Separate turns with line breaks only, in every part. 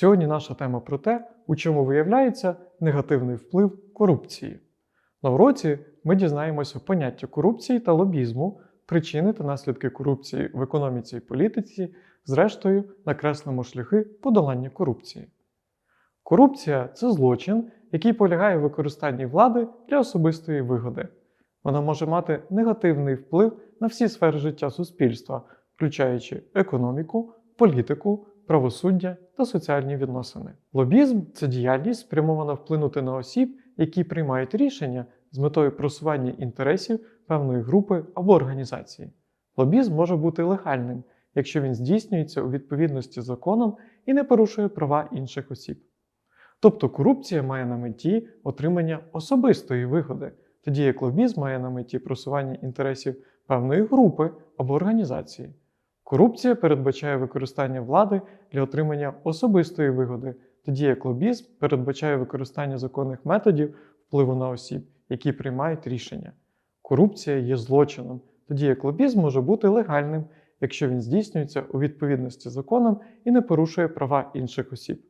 Сьогодні наша тема про те, у чому виявляється негативний вплив корупції. На уроці ми дізнаємося поняття корупції та лобізму, причини та наслідки корупції в економіці і політиці, зрештою, накреслимо шляхи подолання корупції. Корупція це злочин, який полягає в використанні влади для особистої вигоди. Вона може мати негативний вплив на всі сфери життя суспільства, включаючи економіку, політику, правосуддя та соціальні відносини. Лобізм це діяльність, спрямована вплинути на осіб, які приймають рішення з метою просування інтересів певної групи або організації. Лобізм може бути легальним, якщо він здійснюється у відповідності з законом і не порушує права інших осіб. Тобто корупція має на меті отримання особистої вигоди, тоді як лобізм має на меті просування інтересів певної групи або організації. Корупція передбачає використання влади для отримання особистої вигоди, тоді як лобізм передбачає використання законних методів впливу на осіб, які приймають рішення. Корупція є злочином, тоді як лобізм може бути легальним, якщо він здійснюється у відповідності з законом і не порушує права інших осіб.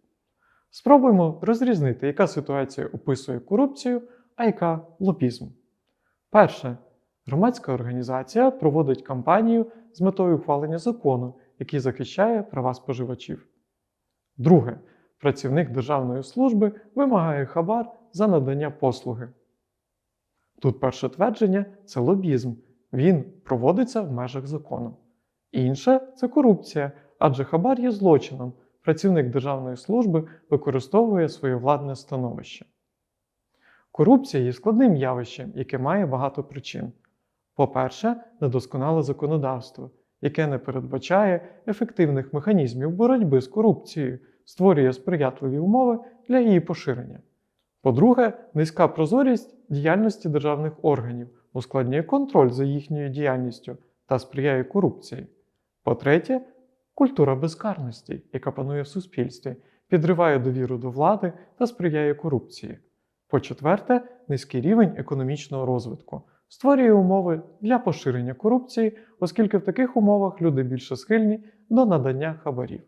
Спробуємо розрізнити, яка ситуація описує корупцію, а яка лобізм. Перше. Громадська організація проводить кампанію з метою ухвалення закону, який захищає права споживачів. Друге. Працівник державної служби вимагає хабар за надання послуги. Тут перше твердження це лобізм. Він проводиться в межах закону. Інше це корупція, адже хабар є злочином. Працівник державної служби використовує своє владне становище. Корупція є складним явищем, яке має багато причин. По-перше, недосконале законодавство, яке не передбачає ефективних механізмів боротьби з корупцією, створює сприятливі умови для її поширення. По-друге, низька прозорість діяльності державних органів ускладнює контроль за їхньою діяльністю та сприяє корупції. По-третє, культура безкарності, яка панує в суспільстві, підриває довіру до влади та сприяє корупції. По-четверте, низький рівень економічного розвитку створює умови для поширення корупції, оскільки в таких умовах люди більше схильні до надання хабарів.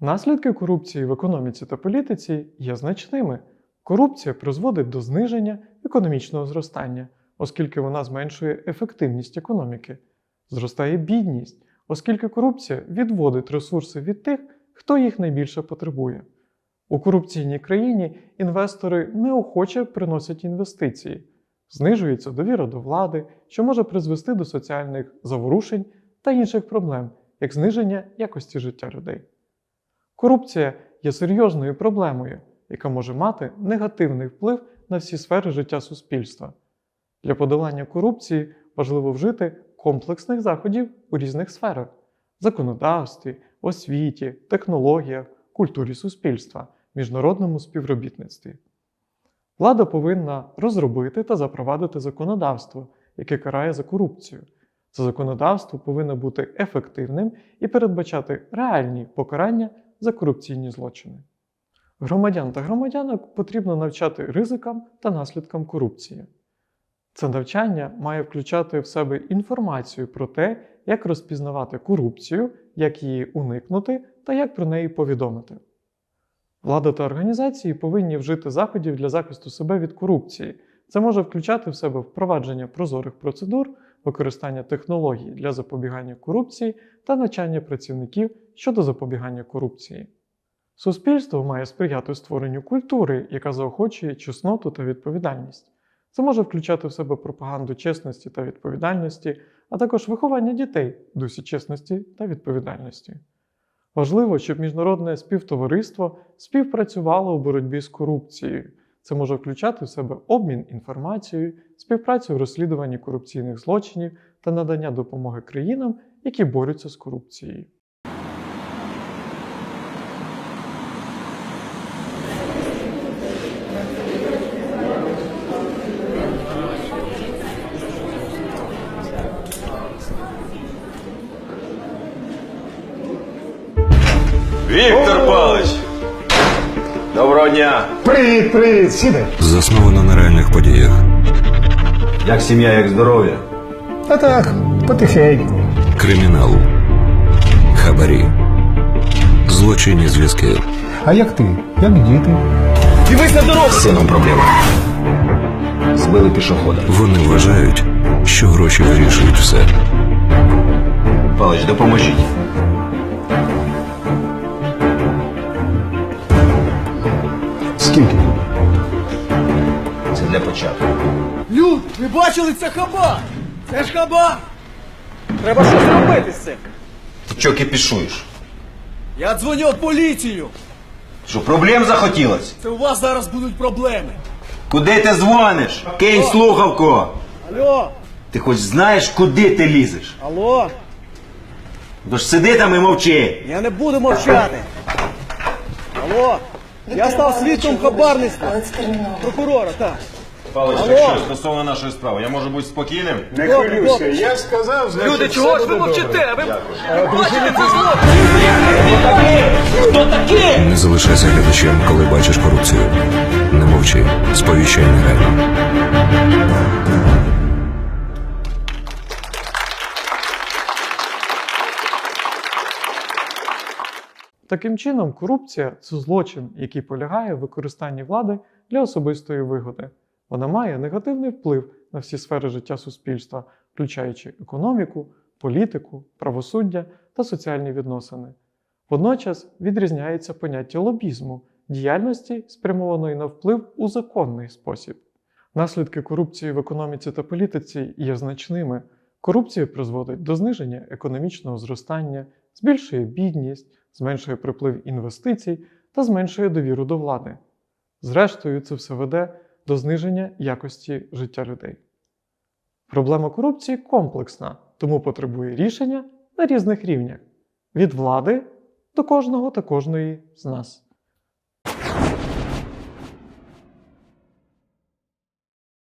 Наслідки корупції в економіці та політиці є значними. Корупція призводить до зниження економічного зростання, оскільки вона зменшує ефективність економіки. Зростає бідність, оскільки корупція відводить ресурси від тих, хто їх найбільше потребує. У корупційній країні інвестори неохоче приносять інвестиції, знижується довіра до влади, що може призвести до соціальних заворушень та інших проблем, як зниження якості життя людей. Корупція є серйозною проблемою, яка може мати негативний вплив на всі сфери життя суспільства. Для подолання корупції важливо вжити комплексних заходів у різних сферах законодавстві, освіті, технологіях, культурі суспільства, міжнародному співробітництві. Влада повинна розробити та запровадити законодавство, яке карає за корупцію. Це законодавство повинно бути ефективним і передбачати реальні покарання за корупційні злочини. Громадян та громадянок потрібно навчати ризикам та наслідкам корупції. Це навчання має включати в себе інформацію про те, як розпізнавати корупцію, як її уникнути та як про неї повідомити. Влада та організації повинні вжити заходів для захисту себе від корупції. Це може включати в себе впровадження прозорих процедур, використання технологій для запобігання корупції та навчання працівників щодо запобігання корупції. Суспільство має сприяти створенню культури, яка заохочує чесноту та відповідальність. Це може включати в себе пропаганду чесності та відповідальності, а також виховання дітей в дусі чесності та відповідальності. Важливо, щоб міжнародне співтовариство співпрацювало у боротьбі з корупцією. Це може включати в себе обмін інформацією, співпрацю в розслідуванні корупційних злочинів та надання допомоги країнам, які борються з корупцією.
Віктор Павлович! Доброго дня!
Привіт, привіт, сідай.
засновано на реальних подіях.
Як сім'я, як здоров'я?
Та так, потихеньку.
Кримінал, хабарі, злочинні зв'язки.
А як ти? Як діти?
З сином проблема. Збили пішохода.
Вони вважають, що гроші вирішують все.
Палич, допоможіть.
Скільки?
Це для початку.
Люд, ви бачили це хабар? Це ж хабар! Треба щось робити з цим.
Ти чого кипішуєш?
Я дзвоню в поліцію.
Що, проблем захотілось?
Це у вас зараз будуть проблеми.
Куди ти дзвониш? Кинь слухавку!
Алло,
Ти хоч знаєш, куди ти лізеш?
алло,
Тож сиди там і мовчи.
я не буду мовчати. Алло, я став свідком хабарництва. Прокурора, так.
Павлович,
Алло.
так що стосовно нашої справи, я можу бути спокійним?
Не хвилюйся, я ж сказав, значить,
Люди, чого ж ви мовчите? Ви бачите це зло?
Не залишайся глядачем, коли бачиш корупцію. Не мовчи, сповіщай негайно.
Таким чином, корупція це злочин, який полягає в використанні влади для особистої вигоди. Вона має негативний вплив на всі сфери життя суспільства, включаючи економіку, політику, правосуддя та соціальні відносини. Водночас відрізняється поняття лобізму, діяльності, спрямованої на вплив у законний спосіб. Наслідки корупції в економіці та політиці є значними. Корупція призводить до зниження економічного зростання, збільшує бідність, зменшує приплив інвестицій та зменшує довіру до влади. Зрештою, це все веде до зниження якості життя людей. Проблема корупції комплексна, тому потребує рішення на різних рівнях від влади до кожного та кожної з нас.